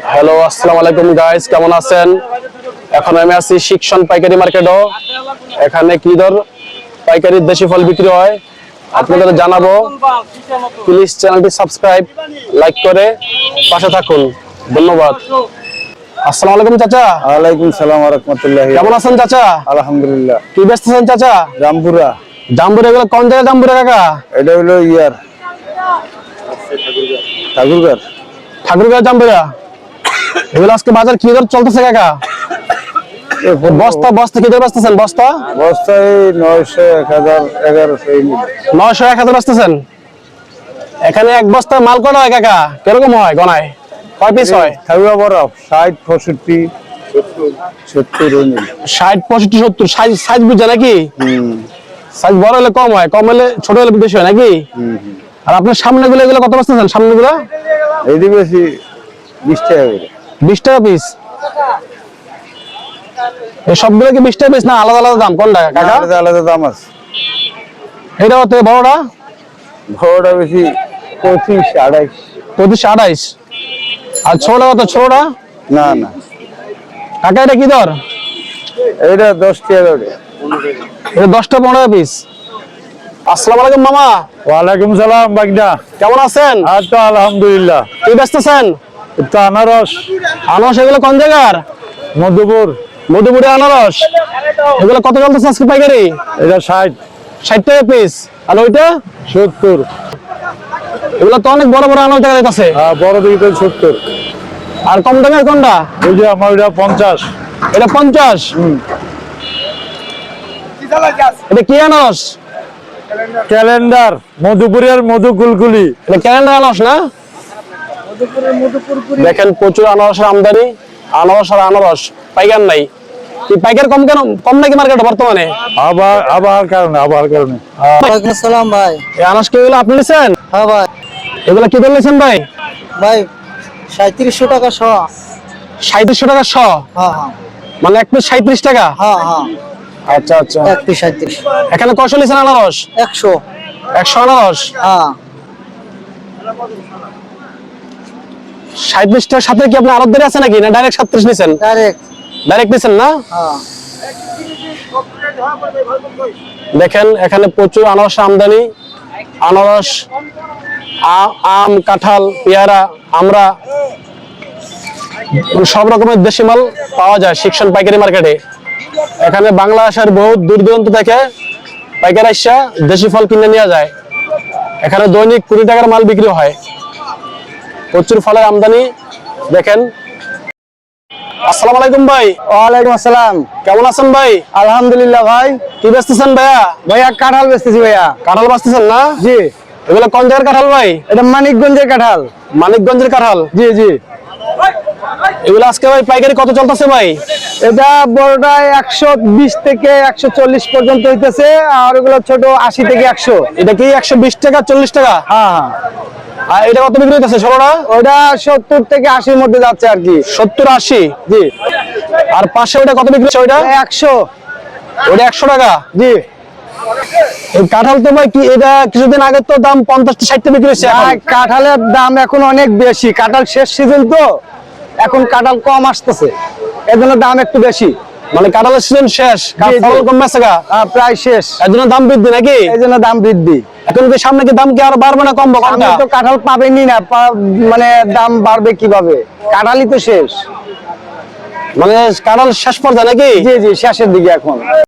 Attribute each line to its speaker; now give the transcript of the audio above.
Speaker 1: Hello আসসালামু আলাইকুম guys কেমন আছেন? এখন আমি আছি শিক্ষণ পাইকারি মার্কেটও। এখানে কি দর? পাইকারি দেশি ফল বিক্রি হয়। আপনাদের জানাব। প্লিজ চ্যানেলটি সাবস্ক্রাইব লাইক করে পাশে থাকুন। ধন্যবাদ। আসসালামু আলাইকুম চাচা।
Speaker 2: ওয়ালাইকুম সালাম রহমতুল্লাহ
Speaker 1: কেমন আছেন চাচা?
Speaker 2: আলহামদুলিল্লাহ।
Speaker 1: কি ব্যস্ত আছেন চাচা?
Speaker 2: রামপুরা
Speaker 1: জাম্বুরে এগুলো কোন জায়গায় জাম্বুরে কাকা?
Speaker 2: এটা হলো ইয়ার। ঠাকুরগার
Speaker 1: ঠাকুরগাঁও জাম্বুরা এগুলো আজকে বাজার কি দর চলতেছে কাকা? বস্তা বস্তা কি দর বেচতেছেন বস্তা?
Speaker 2: বস্তায় নয়শো এক হাজার এগারোশো এই নিয়ে।
Speaker 1: নয়শো এক হাজার বেচতেছেন এখানে এক বস্তা মাল কটা হয় কাকা? কীরকম হয় গনায়? কয় পিস হয়?
Speaker 2: ঠাকুরা বরফ ষাট পঁয়ষট্টি এই।
Speaker 1: ষাট পঁয়ষট্টি সত্তর সাইজ সাইজ বুঝছে নাকি?
Speaker 2: হুম।
Speaker 1: সাইজ বড় হলে কম হয় কম হলে ছোট হলে বেশি হয় নাকি। আর আপনার সামনে গুলো এগুলো কত বেচতেছেন সামনে গুলো
Speaker 2: এইটি বেশি বিশ টাকা
Speaker 1: বিশ টাকা পিস এই সবগুলো কি বিশ টাকা পিস না আলাদা আলাদা দাম? কোনটা কাকা?
Speaker 2: আলাদা আলাদা দাম আছে।
Speaker 1: এটা হতে বড়টা?
Speaker 2: বড়টা বেশি পঁচিশ আড়াইশ।
Speaker 1: পঁচিশ আড়াইশ। আর ছোটটা কত ছোটটা?
Speaker 2: না না।
Speaker 1: কাকা এটা কি দর?
Speaker 2: এইটা দশ টাকা
Speaker 1: এটা দশটা পনেরো পিস আসসালামু আলাইকুম মামা।
Speaker 2: ওয়ালাইকুম সালাম বাগদা।
Speaker 1: কেমন আছেন?
Speaker 2: আর তো আলহামদুলিল্লাহ।
Speaker 1: কি ব্যস্তেছেন
Speaker 2: তো আনারস।
Speaker 1: আনারস এগুলো কোন জায়গার?
Speaker 2: মধুপুর।
Speaker 1: মধুপুরে আনারস? এগুলো কত চলতেছে আজকে পাইকারি?
Speaker 2: এটা ষাট।
Speaker 1: ষাট টাকা পিস আর ওইটা?
Speaker 2: সত্তর।
Speaker 1: এগুলো তো অনেক বড় বড় আনারস দেখা যাচ্ছে
Speaker 2: বড় দিকে সত্তর।
Speaker 1: আর কম দামের কোনটা?
Speaker 2: ওই যে আমার ওটা পঞ্চাশ।
Speaker 1: এটা পঞ্চাশ? এটা কি আনারস?
Speaker 2: ক্যালেন্ডার। মধুপুরের মধু কুলকুলি
Speaker 1: এটা ক্যালেন্ডার আনারস না? দেখেন প্রচুর আনারসের আমদানি আনারস আর আনারস পাইকার নাই। পাইকার কম কেন? কম নাকি মার্কেটে বর্তমানে?
Speaker 2: আবার আবার কারণে আবার কারণে।
Speaker 3: ওয়ালাইকুম আসসালাম ভাই।
Speaker 1: এই আনারস কি এগুলো আপনি নিছেন?
Speaker 3: হ্যাঁ ভাই।
Speaker 1: এগুলো কি নিছেন ভাই?
Speaker 3: ভাই সাঁত্রিশশো টাকা শ।
Speaker 1: সাঁত্রিশশো টাকা শ?
Speaker 3: হ্যাঁ হ্যাঁ।
Speaker 1: মানে এক পিস সাঁত্রিশ টাকা?
Speaker 3: হ্যাঁ হ্যাঁ।
Speaker 1: আচ্ছা আচ্ছা।
Speaker 3: এক পিস সাঁত্রিশ
Speaker 1: এখানে কয়শো নিছেন আনারস?
Speaker 3: একশো।
Speaker 1: একশো আনারস?
Speaker 3: হ্যাঁ।
Speaker 1: সাঁত্রিশ টাকার সাথে কি আপনার আরও আছে নাকি? না ডাইরেক্ট সাতত্রিশ নিছেন?
Speaker 3: ডাইরেক্ট
Speaker 1: ডাইরেক্ট নিছেন না?
Speaker 3: হ্যাঁ।
Speaker 1: দেখেন এখানে প্রচুর আনারস আমদানি। আনারস আম কাঁঠাল পেয়ারা আমরা সব রকমের দেশি মাল পাওয়া যায় শিক্ষণ পাইকারি মার্কেটে। এখানে বাংলা বাংলাদেশের বহু দূর দূরান্ত থেকে পাইকারি আসা দেশি ফল কিনে নেওয়া যায়। এখানে দৈনিক কুড়ি টাকার মাল বিক্রি হয়। প্রচুর ফলের আমদানি দেখেন। আসসালামু আলাইকুম ভাই।
Speaker 2: ওয়ালাইকুম আসসালাম।
Speaker 1: কেমন আছেন ভাই?
Speaker 2: আলহামদুলিল্লাহ ভাই।
Speaker 1: কি বেচতেছেন ভাইয়া?
Speaker 2: ভাইয়া কাঁঠাল বেচতেছি ভাইয়া।
Speaker 1: কাঁঠাল বাঁচতেছেন না?
Speaker 2: জি।
Speaker 1: এগুলো কোন জায়গার কাঁঠাল ভাই?
Speaker 2: এটা মানিকগঞ্জের কাঁঠাল।
Speaker 1: মানিকগঞ্জের কাঁঠাল?
Speaker 2: জি জি।
Speaker 1: এগুলো আজকে ভাই পাইকারি কত চলতেছে ভাই?
Speaker 2: এটা বড়টা একশো বিশ থেকে একশো চল্লিশ পর্যন্ত হইতেছে আর ওগুলো ছোট আশি থেকে একশো।
Speaker 1: এটা কি একশো বিশ টাকা চল্লিশ টাকা?
Speaker 2: হ্যাঁ হ্যাঁ।
Speaker 1: আর এটা কত বিক্রি হইতেছে ষোলোটা
Speaker 2: ওটা সত্তর থেকে আশির মধ্যে যাচ্ছে আর কি।
Speaker 1: সত্তর আশি?
Speaker 2: জি।
Speaker 1: আর পাশে ওটা কত বিক্রি হচ্ছে ওইটা?
Speaker 2: একশো।
Speaker 1: ওটা একশো টাকা?
Speaker 2: জি।
Speaker 1: কাঁঠাল তো ভাই কি এটা কিছুদিন আগে তো দাম পঞ্চাশ বিক্রি হচ্ছে
Speaker 2: কাঁঠালের দাম এখন অনেক বেশি। কাঁঠাল শেষ সিজন তো এখন কাঁঠাল কম আসতেছে। এর জন্য দাম একটু বেশি।
Speaker 1: মানে কাঁঠালের সিজন শেষ। ফল কমে
Speaker 2: প্রায় শেষ।
Speaker 1: এর জন্য দাম বৃদ্ধি নাকি?
Speaker 2: এই জন্য দাম বৃদ্ধি।
Speaker 1: এখন কি সামনে কি দাম কি আরও বাড়বে না কমবে? কোনটা
Speaker 2: তো কাঁঠাল পাবেনি না মানে দাম বাড়বে কীভাবে? কাঁঠালই তো শেষ।
Speaker 1: মানে কাঁঠাল শেষ পর্যায়ে নাকি?
Speaker 2: জি জি শেষের দিকে এখন।